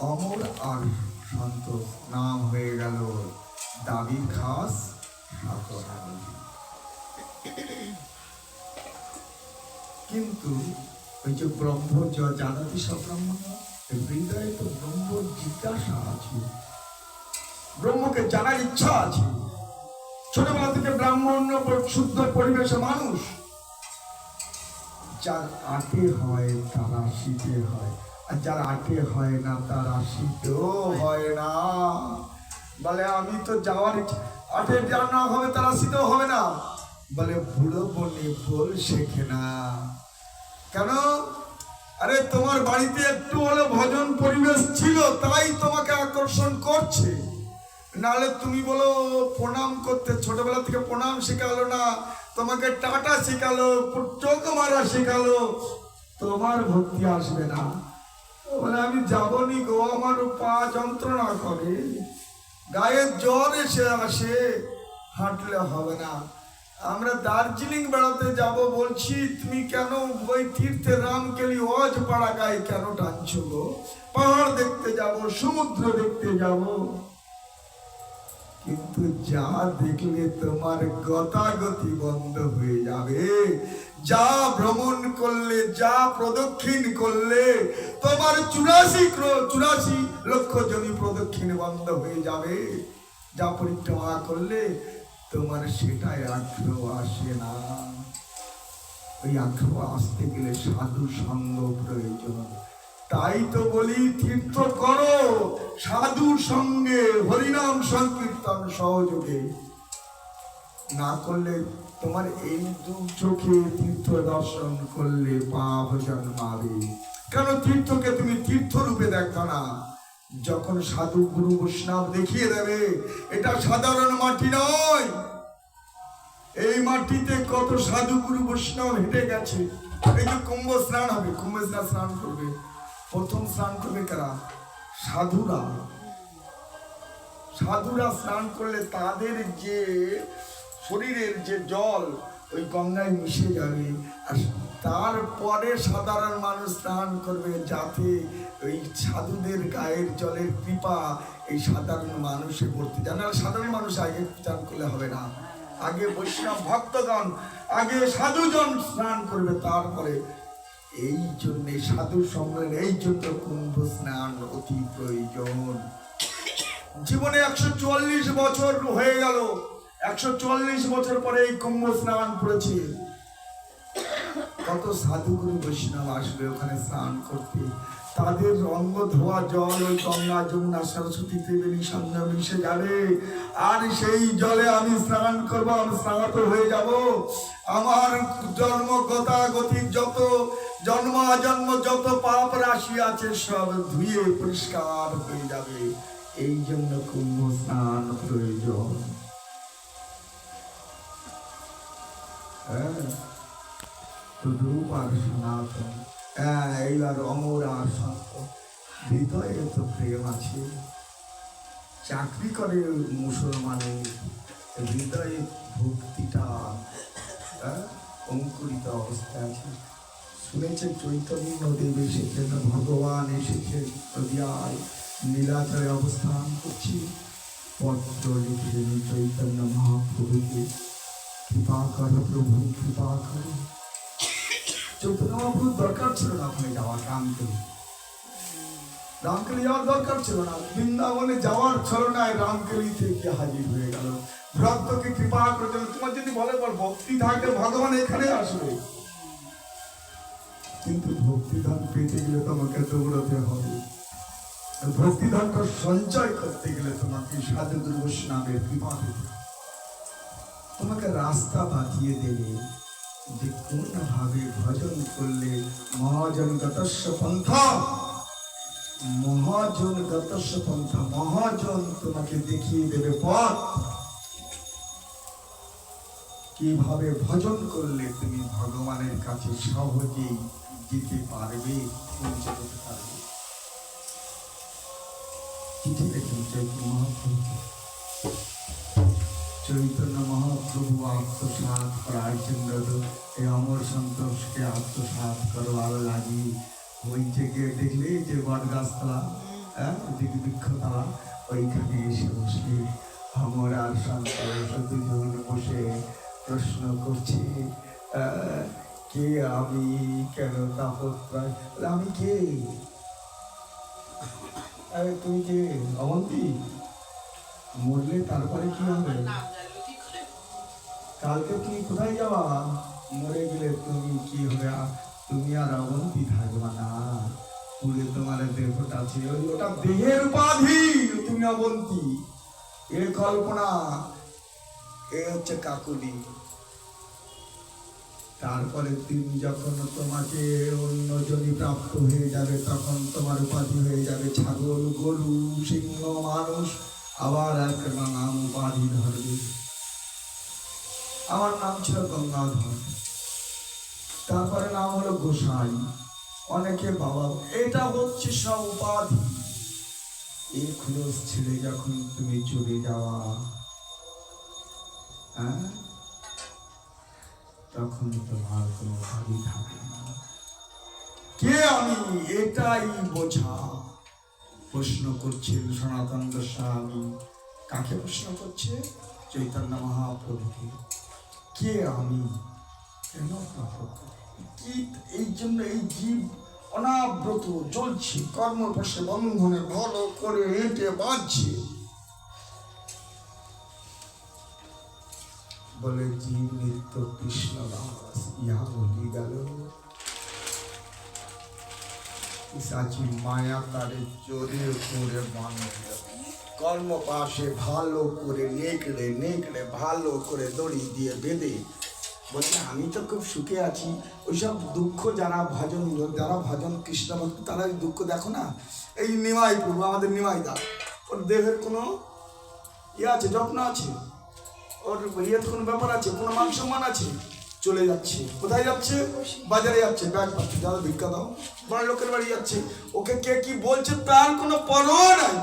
অমর আর সন্তোষ নাম হয়ে গেল দাবির খাস কিন্তু ওই যে ব্রহ্ম জানাতি সব ব্রহ্ম হৃদয়ে তো ব্রহ্ম জিজ্ঞাসা আছে। ব্রহ্মকে জানার ইচ্ছা আছে। ছোটবেলা থেকে ব্রাহ্মণ শুদ্ধ পরিবেশে মানুষ। যার আটে হয়, তারা শীতে হয়। যার আটে হয় না, তারা শীতেও হয় না। বলে, আমি তো যাওয়ার আটে যার না হবে, তারা শীতেও হবে না। বলে, বুড়ো বনে ফুল শেখে না। কেন? আরে, তোমার বাড়িতে একটু হলে ভজন পরিবেশ ছিল, তাই তোমাকে আকর্ষণ করছে। নাহলে তুমি বলো, প্রণাম করতে, ছোটবেলা থেকে প্রণাম শেখালো না, তোমাকে টাটা শেখালো, চোখ মারা শেখালো, তোমার ভক্তি আসবে না। বলে, আমি যাবনি গো, আমার পা যন্ত্রণা করে। গায়ে জ্বর এসে আসে, হাঁটলে হবে না। আমরা দার্জিলিং বেড়াতে যাব বলছি, তুমি কেন ওই তীর্থে রামকেলি অজ পাড়া গায়ে কেন টানছো গো? পাহাড় দেখতে যাব, সমুদ্র দেখতে যাব। কিন্তু যা দেখলে তোমার গতাগতি বন্ধ হয়ে যাবে। যা ভ্রমণ করলে, যা প্রদক্ষিণ করলে, তোমার চুরাশি চুরাশি লক্ষ জমি প্রদক্ষিণ বন্ধ হয়ে যাবে, যা পরিক্রমা করলে তোমার সেটাই আগ্রহ আসে না। ওই আগ্রহ আসতে গেলে সাধু সঙ্গ প্রয়োজন। তাই তো বলি, তীর্থ করো। সাধু সঙ্গে হরিনাম সংকীর্তন সহযোগে। না করলে তোমার এই দু চোখে তীর্থ দর্শন করলে পাপ জন্মাবে। কেন তীর্থকে তুমি তীর্থ রূপে দেখো না? যখন সাধু গুরু বৈষ্ণব দেখিয়ে দেবে, এটা সাধারণ মাটি নয়। এই মাটিতে কত সাধু গুরু বৈষ্ণব হেঁটে গেছে। এই যে কুম্ভ স্নান হবে, কুম্ভ স্নান স্নান করবে। প্রথম স্নান করবে কারা? সাধুরা। সাধুরা স্নান করলে তাদের যে শরীরের যে জল, ওই গঙ্গায় মিশে যাবে। আর তারপরে সাধারণ মানুষ স্নান করবে যাতে ওই সাধুদের গায়ের জলের কৃপা এই সাধারণ মানুষে পড়তে জানে আর সাধারণ মানুষ আগে স্নান করলে হবে না। আগে বৈষ্ণব ভক্তগণ, আগে সাধুজন স্নান করবে, তারপরে এই জন্যে সাধু সম্মেলন, এই জন্য কুম্ভ স্নান অতি প্রয়োজন। জীবনে একশো চুয়াল্লিশ বছর হয়ে গেল। একশো চুয়াল্লিশ বছর পরে এই কুম্ভ স্নান করেছে। কত সাধুগুরু বৈষ্ণব আসবে ওখানে স্নান করতে। তাদের অঙ্গ ধোয়া, জল, ওই গঙ্গা, যমুনা, সরস্বতী ত্রিবেণী সঙ্গে মিশে যাবে। আর সেই জলে আমি স্নান করব, আমি স্নাত হয়ে যাব। আমার জন্ম গতাগতিক যত, জন্ম জন্ম যত পাপ রাশি আছে সব ধুয়ে পরিষ্কার হয়ে যাবে। এই জন্য কুম্ভ স্নান প্রয়োজন। রূপ হ্যাঁ এইবার সনাতন হৃদয়ে তো প্রেম আছে চাকরি করে মুসলমানের হৃদয়ে ভক্তিটা হ্যাঁ, অঙ্কুরিত অবস্থায় আছে শুনেছে চৈতন্য দেব এসেছেন ভগবান এসেছেন নীলাচলে অবস্থান করছি পত্র লিখলেন চৈতন্য মহাপ্রভুকে কৃপা করো প্রভু কৃপা করো দরকার ছিল না ওখানে রামকেলি যাওয়ার দরকার ছিল না বৃন্দাবনে যাওয়ার হাজির হয়ে গেল কৃপা করে দিল তোমার যদি বলে ভক্তি ভগবান এখানে আসবে কিন্তু ভক্তিধান পেতে গেলে তোমাকে দৌড়াতে হবে ভক্তিধানটা সঞ্চয় করতে গেলে তোমাকে সাধু গুরু বৈষ্ণবের কৃপা পেতে হবে। তোমাকে রাস্তা বাঁধিয়ে দেবে। যে কোন ভাবে ভজন করলে মহাজন গতস্য পন্থা? মহাজন গতস্য পন্থা, মহাজন তোমাকে দেখিয়ে দেবে পথ। কীভাবে ভজন করলে তুমি ভগবানের কাছে সহজেই যেতে পারবে? পৌঁছে পারবে? এই অমর সন্তোষকে আত্মসাত করবার লাগি ওই থেকে দেখলে যে বট গাছতলা হ্যাঁ দীক্ষতা ওইখানে এসে বসলে আমার আর সন্তান দুজন বসে প্রশ্ন করছে কে আমি? কেন তাপত্রায় বলে, আমি কে? আরে তুই কে? অবন্তী মরলে তারপরে কি হবে। কালকে তুমি কোথায় যাবা? মরে গেলে তুমি কি হবে? তুমি আর অবন্তী থাকবা না। পুরে তোমার দেহটা আছে ওটা দেহের উপাধি, তুমি অবন্তী এ কল্পনা, এ হচ্ছে কাকুলি। তারপরে তুমি যখন তোমাকে অন্য জনি প্রাপ্ত হয়ে যাবে, তখন তোমার উপাধি হয়ে যাবে ছাগল, গরু, সিংহ, মানুষ। আবার এক নাম উপাধি ধরবে। আমার নাম ছিল গঙ্গাধর। তারপরে নাম হলো গোসাই। অনেকে বাবা, এটা হচ্ছে সব উপাধি। এই খোলস ছেড়ে যখন তুমি চলে যাওয়া। হ্যাঁ? তখন তোমার কোনো উপাধি থাকে না। কে আমি? এটাই বোঝা। প্রশ্ন করছেন সনাতন গোস্বামী। কাকে প্রশ্ন করছে? চৈতন্য মহাপ্রভুকে। কে আমি? অনাব্রত জ্বলছে কর্মপাশে বন্ধনে ভালো করে হেঁটে বাঁধছে বলে জীব কৃষ্ণ দাস ইহা বলি গেল মায়া তারে চোরে করে বাঁধল কর্ম পাশে ভালো করে নেকড়ে নেকড়ে ভালো করে দড়ি দিয়ে বেঁধে বলছে, আমি তো খুব সুখে আছি। ওইসব দুঃখ যারা ভজন যারা ভজন কৃষ্ণ ভক্ত, তারা দুঃখ দেখো না? এই নিমাই প্রভু, আমাদের নিমাই দা। ওর দেহের কোনো ইয়ে আছে, যত্ন আছে? ওর ইয়েতে কোনো ব্যাপার আছে? কোনো মান সম্মান আছে? চলে যাচ্ছে। কোথায় যাচ্ছে? বাজারে যাচ্ছে। ব্যাগ পাচ্ছে। যারা ভিক্ষা দাও। বড় লোকের বাড়ি যাচ্ছে। ওকে কে কি বলছে তার কোনো পরোয়া নাই।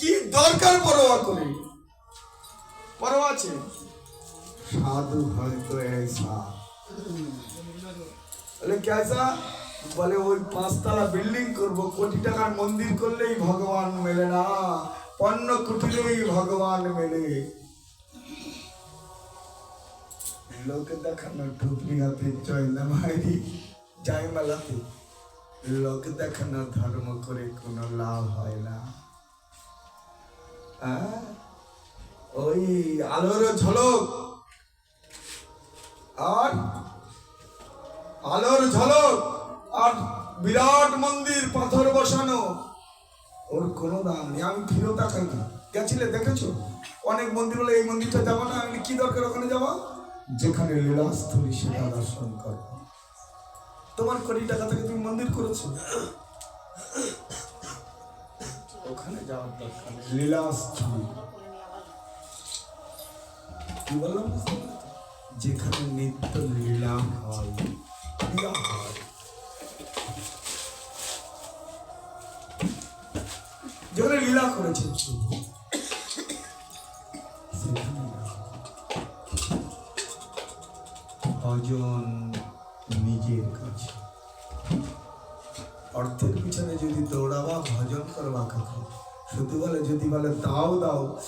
কি দরকার পরোয়া করে? পরোয়া আছে? সাধু হয়তো ऐसा বলে কেসা বলে, ওই পাঁচতলা বিল্ডিং করব। কোটি টাকার মন্দির করলেই ভগবান মেলে না। পণ্য কুটিরেই ভগবান মেলে। লোকে দেখানো ঢুপড়িয়াতে জয়না যাই মেলাতে। লোক দেখানো ধর্ম করে কোনো লাভ হয় না। ওই আলোর ঝলক। আর আলোর ঝলক আর বিরাট মন্দির, পাথর বসানো। ওর কোনো দাম নেই। আমি ফিরেও তাকাই গেছিলে, দেখেছ? অনেক মন্দির বলে, এই মন্দিরটা যাব না। আমি কি দরকার ওখানে যাওয়া যেখানে লীলাস্থলী সেটা দর্শন করো। তোমার কোটি টাকা থেকে তুমি মন্দির করেছ। ওখানে যাওয়ার দরকার লীলাস্থলী। কি বললাম? যেখানে নিত্য লীলা হয় যেখানে লীলা করেছেন ভজন নিজের কাছে। অর্থের পিছনে যদি দৌড়াবা, ভজন করবা কাকে? শুধু বলে, যদি বলে, দাও দাও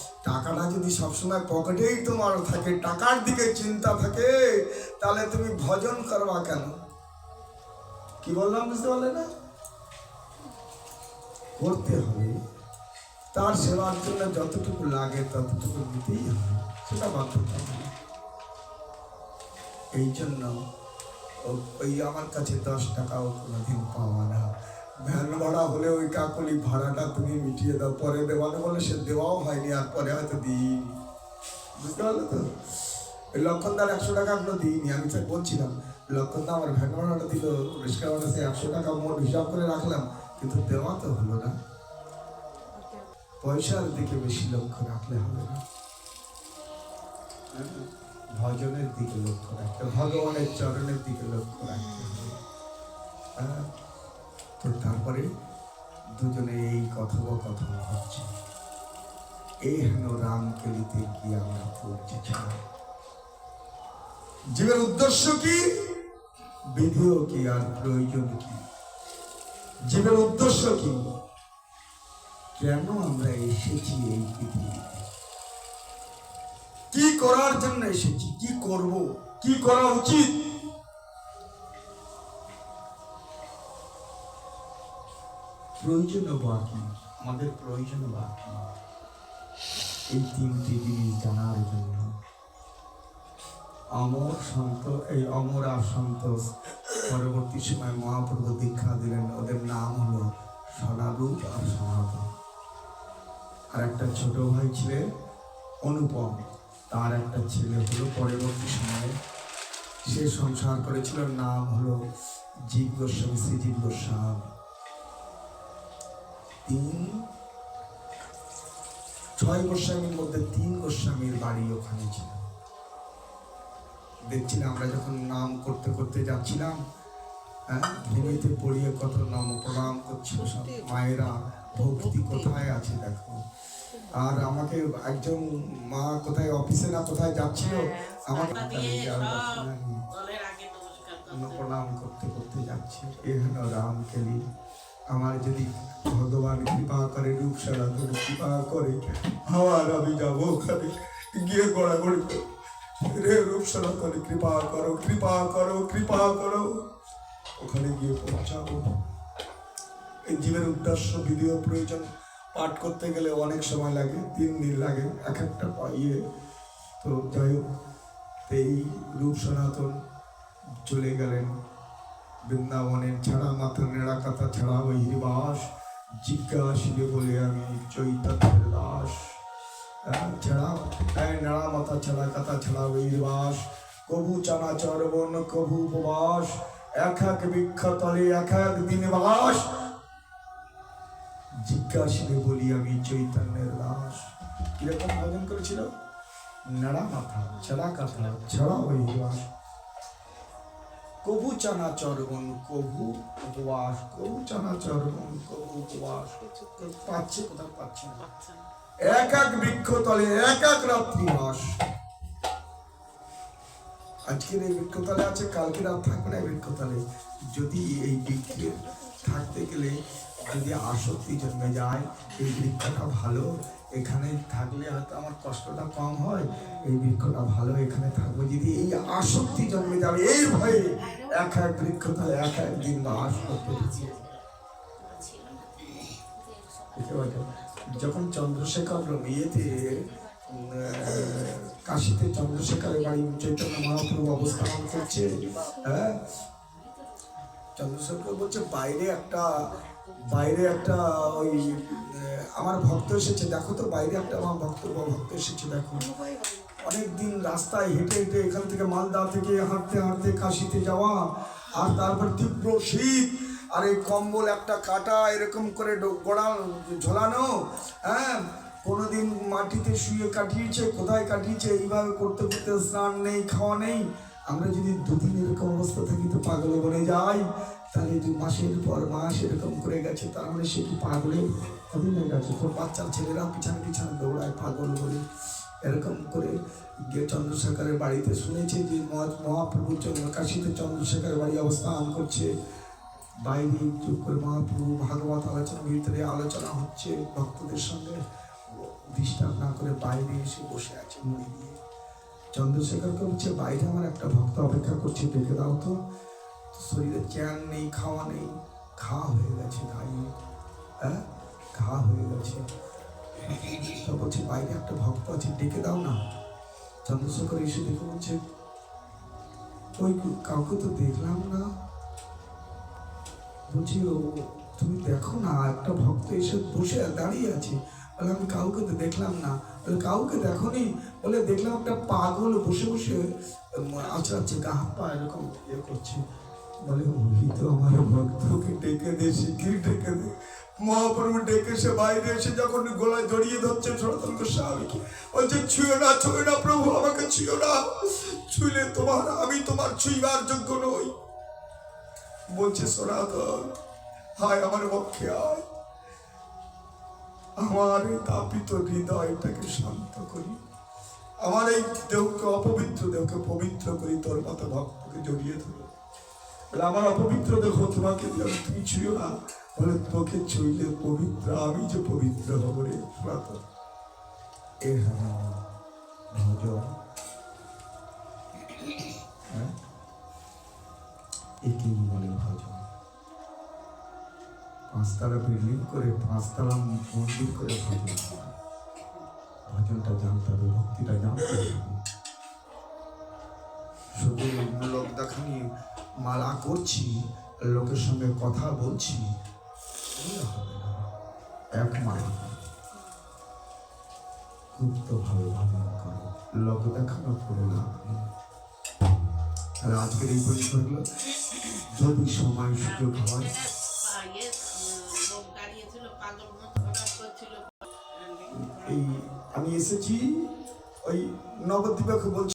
টাকাটা যদি সবসময় পকেটেই তোমার থাকে, টাকার দিকে চিন্তা থাকে, তাহলে তুমি ভজন করবা কেন? কি বললাম বুঝতে পারলে না? করতে হবে। তার সেবার জন্য যতটুকু লাগে ততটুকু দিতেই হবে, সেটা বাধ্যতা এই জন্য ওই আমার কাছে দশ টাকাও কোনোদিন পাওয়া না। ভ্যান ভাড়া হলে ওই কাকলি ভাড়াটা তুমি মিটিয়ে দাও পরে দেওয়ানো বলে সে দেওয়াও হয়নি আর পরে হয়তো দিইনি। বুঝতে পারলে তো? ওই লক্ষণদার একশো টাকা এখনও দিইনি আমি তো বলছিলাম লক্ষণদা আমার ভ্যান ভাড়াটা দিল রিক্সা ভাড়া সে একশো টাকা মোট হিসাব করে রাখলাম কিন্তু দেওয়া তো হলো না। পয়সার দিকে বেশি লক্ষ্য রাখলে হবে না। ভজনের দিকে লক্ষ্য রাখতে ভগবানের চরণের দিকে লক্ষ্য রাখতে হবে। হ্যাঁ, তো তারপরে দুজনে এই কথোপকথন হচ্ছে। এই হেন রামকেলিতে কি আমরা পৌঁছেছিলাম জীবের উদ্দেশ্য কি? বিধিও কি? আর প্রয়োজন কি? জীবের উদ্দেশ্য কি? কেন আমরা এসেছি এই পৃথিবীতে? কি করার জন্য এসেছি? কি করব? কি করা উচিত? প্রয়োজন বাকি। আমাদের প্রয়োজন বাকি। এই তিনটি জিনিস জানার জন্য। অমর সন্ত, এই অমর আর সন্তোষ পরবর্তী সময় মহাপ্রভু দীক্ষা দিলেন। ওদের নাম হলো সনারূপ আর সনাতন। আর একটা ছোট ভাই ছিলেন অনুপম। তার একটা ছেলে হলো পরবর্তী সময়ে। সে সংসার করেছিল, নাম হলো জীব গোস্বামী শ্রীজীব গোস্বামী। তিন ছয় গোস্বামীর মধ্যে তিন গোস্বামীর বাড়ি ওখানে ছিল। দেখছিলাম আমরা যখন নাম করতে করতে যাচ্ছিলাম হ্যাঁ ভূমিতে পড়িয়ে কত নাম প্রণাম করছিল সব মায়েরা ভক্তি কোথায় আছে দেখো। আর আমাকে একজন মা কোথায় অফিসে না কোথায় যাচ্ছিল আমাকে নমস্কার করতে। প্রণাম করতে করতে যাচ্ছি এখানে রাম কেলি আমার যদি ভগবান কৃপা করে, রূপ সনাতন কৃপা করে, আমার আমি যাব ওখানে গিয়ে গড়াগড়ি। রে রূপ সনাতন, কৃপা করো কৃপা করো কৃপা করো। ওখানে গিয়ে পৌঁছাবো। এই জীবের উদ্দেশ্য ভিডিও প্রয়োজন। পাঠ করতে গেলে অনেক সময় লাগে, তিন দিন লাগে, এক একটা ইয়ে তো যাই হোক, এই রূপ সনাতন চলে গেলেন। বৃন্দাবনের ছাড়া মাথা নেড়া কথা ছাড়া ওই হরিবাস জিজ্ঞাসিলে বলে আমি চৈতন্যের দাস। ছাড়া নেড়া মাথা ছাড়া, কথা ছাড়া ওই হরিবাস কবু চানা চরবন, কবু উপবাস। এক এক বৃক্ষতলে এক এক দিন বাস জিজ্ঞাসিলে বলি আমি চৈতন্যের দাস। কীরকম ভজন করেছিল? নেড়া মাথা ছাড়া কথা ছাড়া ওই হরিবাস কবু চানা চরবন কবু উপবাস কবু চানা চরবন কবু উপবাস। পাচ্ছে কোথাও? পাচ্ছে না। না। এক এক বৃক্ষ তলে এক এক রাত্রি বাস। আজকের এই বৃক্ষতলে আছে কালকে রাত থাকবে না এই বৃক্ষতলে যদি এই বৃক্ষে থাকতে গেলে যদি আসক্তি জন্মে যায়, এই বৃক্ষটা ভালো, এখানে থাকলে হয়তো আমার কষ্টটা কম হয়, এই বৃক্ষটা ভালো, এখানে থাকব যদি এই আসক্তি জন্মে যাবে, এই ভয়ে এক এক বৃক্ষতলে এক এক দিন বাস করতে? যখন চন্দ্রশেখর ইয়েতে কাশিতে চন্দ্রশেখরের বাড়ি চৈতন্য মহাপ্রভু অবস্থান করছে হ্যাঁ চন্দ্রশেখর বলছে, বাইরে একটা বাইরে একটা ওই আমার ভক্ত এসেছে। দেখো তো, বাইরে একটা আমার ভক্ত ভক্ত এসেছে, দেখো। অনেক দিন রাস্তায় হেঁটে হেঁটে এখান থেকে মালদা থেকে হাঁটতে হাঁটতে কাশিতে যাওয়া, আর তারপর তীব্র শীত, আর এই কম্বল একটা কাটা, এরকম করে গোড়া ঝোলানো হ্যাঁ? কোনোদিন মাটিতে শুয়ে কাটিয়েছে, কোথায় কাটিয়েছে, এইভাবে করতে করতে স্নান নেই, খাওয়া নেই। আমরা যদি দুদিন এরকম অবস্থা থাকি তো পাগলে বনে যাই। তাহলে দু মাসের পর মাস এরকম করে গেছে তার মানে সে কি পাগলে অধীনে গেছে। তোর বাচ্চার ছেলেরা পিছনে পিছনে দৌড়ায় পাগল বলে। এরকম করে গিয়ে চন্দ্রশেখরের বাড়িতে শুনেছে যে মহা- মহাপ্রভু কাশীতে চন্দ্রশেখরের বাড়ি অবস্থান করছে। বাইরে চুপ করে মহাপ্রভু, ভাগবত আলোচনা ভিতরে আলোচনা হচ্ছে ভক্তদের সঙ্গে। ডিস্টার্ব না করে বাইরে এসে বসে আছে মুড়ি দিয়ে। চন্দ্রশেখরকে বলছে, বাইরে আমার একটা ভক্ত অপেক্ষা করছে ডেকে দাও তো। শরীরে চ্যান নেই, খাওয়া নেই, ঘা হয়ে গেছে গায়ে। হ্যাঁ? ঘা হয়ে গেছে। তো বলছে, বাইরে একটা ভক্ত আছে, ডেকে দাও না। চন্দ্রশেখর এসে দেখে বলছে, ওই কাউকে তো দেখলাম না। বলছি, ও, তুমি দেখো না, একটা ভক্ত এসে বসে দাঁড়িয়ে আছে। আমি কাউকে তো দেখলাম না। কাউকে দেখো নি বলে দেখলাম একটা পাগল বসে বসে আচড়াচ্ছে, গা পা এরকম ইয়ে করছে। বলে, ওই তো আমার ভক্তকে ডেকে দে শিগগির ডেকে দে। মহাপ্রভু ডেকে সে বাইরে এসে যখন গলায় জড়িয়ে ধরছে, সনাতন গোস্বামীকে, বলছে, ছুঁয়ো না ছুঁয়ো না প্রভু, আমাকে ছুঁয়ো না। ছুঁইলে তোমার, আমি তোমার ছুঁইবার যোগ্য নই। বলছে সনাতন, হায় আমার পক্ষে আয়। আমার এই তাপিত হৃদয়টাকে শান্ত করি। আমার এই দেহকে, অপবিত্র দেহকে পবিত্র করি, তোর মতো ভক্তকে জড়িয়ে ধরো। বলে, আমার অপবিত্র দেখো তোমাকে তুমি ছুঁয়ো না। বলে তোকে ছুঁইলে পবিত্র, আমি যে পবিত্র হব রে, শোনা তো। এ হ্যাঁ হ্যাঁ? বলে? পাঁচতলা বিল্ডিং করে পাঁচতলা মন্দির করে ভজন ভজনটা জানতে হবে, ভক্তিটা জানতে হবে। শুধু লোক দেখানি, মালা করছি, লোকের সঙ্গে কথা বলছি। এক মালা। গুপ্ত ভাবে ভজন করো, লোক দেখানো করে লাভ তাহলে আজকের এই পরিচয়গুলো যদি সময় সুযোগ হয় এসেছি। ওই নবদ্বীপকে বলছি